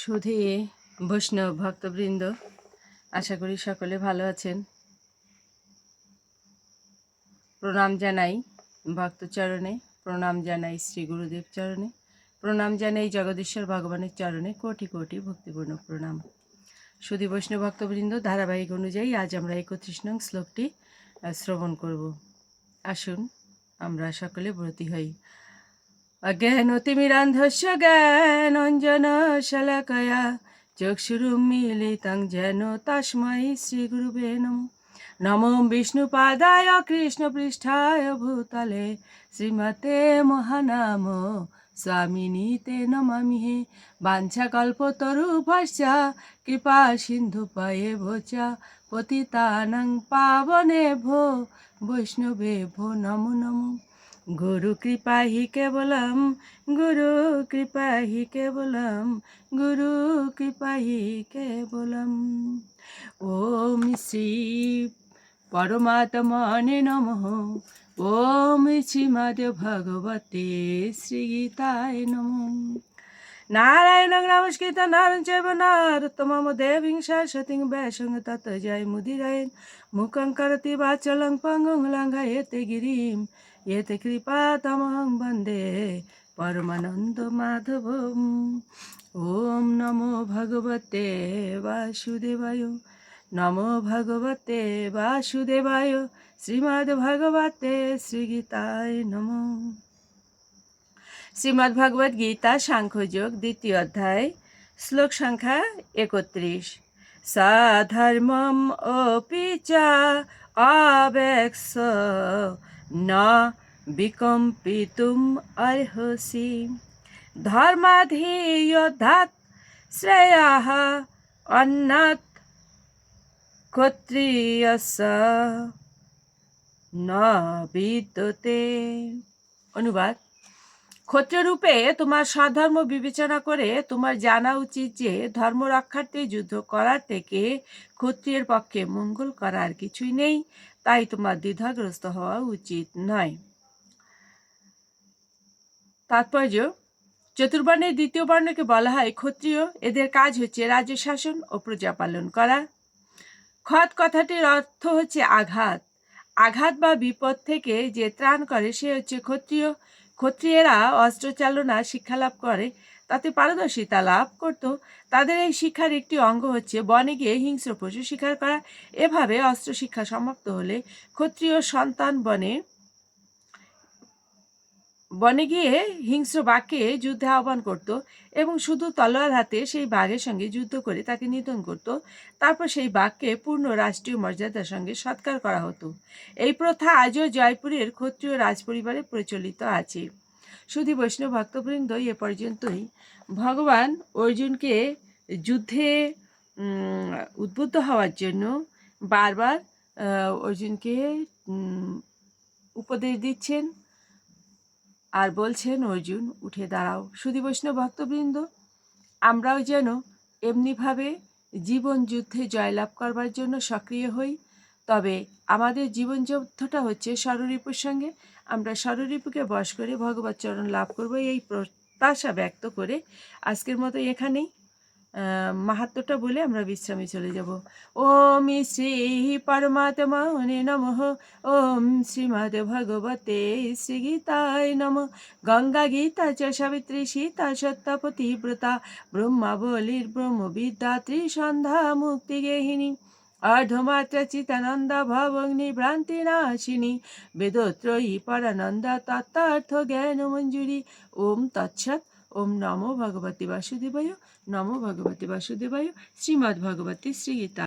সুধী, বৈষ্ণব ভক্তবৃন্দ, আশা করি সকলে ভালো আছেন। প্রণাম জানাই ভক্তচরণে প্রণাম জানাই শ্রী গুরুদেব চরণে, প্রণাম জানাই জগদীশ্বর ভগবানের চরণে কোটি কোটি ভক্তিপূর্ণ প্রণাম। সুধী, বৈষ্ণব ভক্তবৃন্দ, ধারাবাহিক অনুযায়ী আজ আমরা একত্রিশ নং শ্লোকটি শ্রবণ করব। আসুন আমরা সকলে ব্রতী হই। অজ্ঞানতিমিরান্ধস্য শলাকয়া চক্ষুরুন্মীলিতং যেন তস্मै শ্রীগুরুবে নমঃ নমো বিষ্ণুপাদায় কৃষ্ণপৃষ্ঠায় ভূতলে শ্রীমতে মহানাম স্বামিনী তে নমামি হে বাঞ্ছাকল্পতরুভশ্চ কৃপা সিন্ধু পয়ে ভোচ পতিতানং পাবনে ভো বৈষ্ণবে ভো নমো নমো গুরু কৃপা হি কেবলম, গুরু কৃপা হি কেবলম, গুরু কৃপা হি কেবলম। ওম শ্রী পরমাত্মনে নমঃ। ওম শ্রীমদ ভগবতে শ্রীগীতায় নমঃ। নারায়ণ নমস্কৃত নারায়ণ চৈব নারোত্তমম দেবীং সরস্বতীং ব্যাসং তত জয় মুদিরায়ণ মুখং করতি বাচলং পঙ্গুং লঙ্ঘয়তে গিরিম। এতে কৃপা তমহং বন্দে পরমানন্দ মাধবম ওম নমো ভগবতে বাসুদেবায় নমো ভগবতে বাসুদেবায় শ্রীমদ্ ভগবতে শ্রীগীতায় নমঃ শ্রীমদ্ ভগবদ গীতা সাংখ্যযোগ দ্বিতীয় অধ্যায় শ্লোক সংখ্যা একত্রিশ সাধর্মম অপি চ আবেক্ষ ন বিকম্পিতুম অর্হসি ধর্মাধিয়োধাত শ্রেয়ঃ অন্নাৎ ক্ষত্রিয়স্য ন বিদ্যতে অনুবাদ ক্ষত্ররূপে তোমার স্বধর্ম বিবেচনা করে তোমার জানা উচিত যে ধর্ম রক্ষার্থে যুদ্ধ করার থেকে ক্ষত্রিয়ের পক্ষে মঙ্গল করার কিছুই নেই। তাই তোমার দ্বিধাগ্রস্ত হওয়া উচিত নয়। তাৎপর্য, চতুর্বর্ণের দ্বিতীয় বর্ণকে বলা হয় ক্ষত্রিয়। এদের কাজ হচ্ছে রাজ্য শাসন ও প্রজা পালন করা। খত কথাটির অর্থ হচ্ছে আঘাত। আঘাত বা বিপদ থেকে যে ত্রাণ করে সে হচ্ছে ক্ষত্রিয়। ক্ষত্রিয়েরা অস্ত্রচালনা শিক্ষা লাভ করে। তাতে পারদর্শিতা লাভ করত। তাদের এই শিক্ষার একটি অঙ্গ হচ্ছে বনে গিয়ে হিংস্র পশু শিকার করা। এভাবে অস্ত্র শিক্ষা সমাপ্ত হলে ক্ষত্রিয় সন্তান বনে বনে গিয়ে হিংস্র বাঘকে যুদ্ধে আহ্বান করত এবং শুধু তলোয়ার হাতে সেই বাঘের সঙ্গে যুদ্ধ করে তাকে নিধন করত। তারপর সেই বাঘকে পূর্ণ রাষ্ট্রীয় মর্যাদার সঙ্গে সৎকার করা হতো। এই প্রথা আজও জয়পুরের ক্ষত্রিয় রাজপরিবারে প্রচলিত আছে। শুধু বৈষ্ণব ভক্তবৃন্দ এ পর্যন্তই। ভগবান অর্জুনকে যুদ্ধে উদ্বুদ্ধ হওয়ার জন্য বারবার অর্জুনকে উপদেশ দিচ্ছেন আর বলছেন, অর্জুন, উঠে দাঁড়াও। শুধু বৈষ্ণব ভক্তবৃন্দ, আমরাও যেন এমনিভাবে জীবন যুদ্ধে জয়লাভ করবার জন্য সক্রিয় হই। তবে আমাদের জীবন যুদ্ধটা হচ্ছে স্বরূপের সঙ্গে। আমরা স্বরূপকে বশ করে ভগবত চরণ লাভ করব এই প্রত্যাশা ব্যক্ত করে আজকের মতো এখানেই। আহ, মাহাত্ম্যটা বলে আমরা বিশ্রামে চলে যাব। ওম শ্রী পরমাত্মা নমঃ। ওম শ্রীমদ ভগবতে শ্রী গীতায় নম। গঙ্গা গীতা চ সাবিত্রী সীতা সত্যপতিব্রতা ব্রহ্মা বলির ব্রহ্মবিদ্যা ত্রিসন্ধ্যা মুক্তি অর্ধমাত্রা চিতানন্দা ভবগ্নি ভ্রান্তি নাশিনী বেদত্রয়ী পরানন্দা তত্ত্বার্থ জ্ঞান মঞ্জুরি ওম তৎসৎ ওম নমো ভগবতী বাসুদেবায় নমো ভগবতী বাসুদেবায় শ্রীমদ্ ভগবতী শ্রীগীতা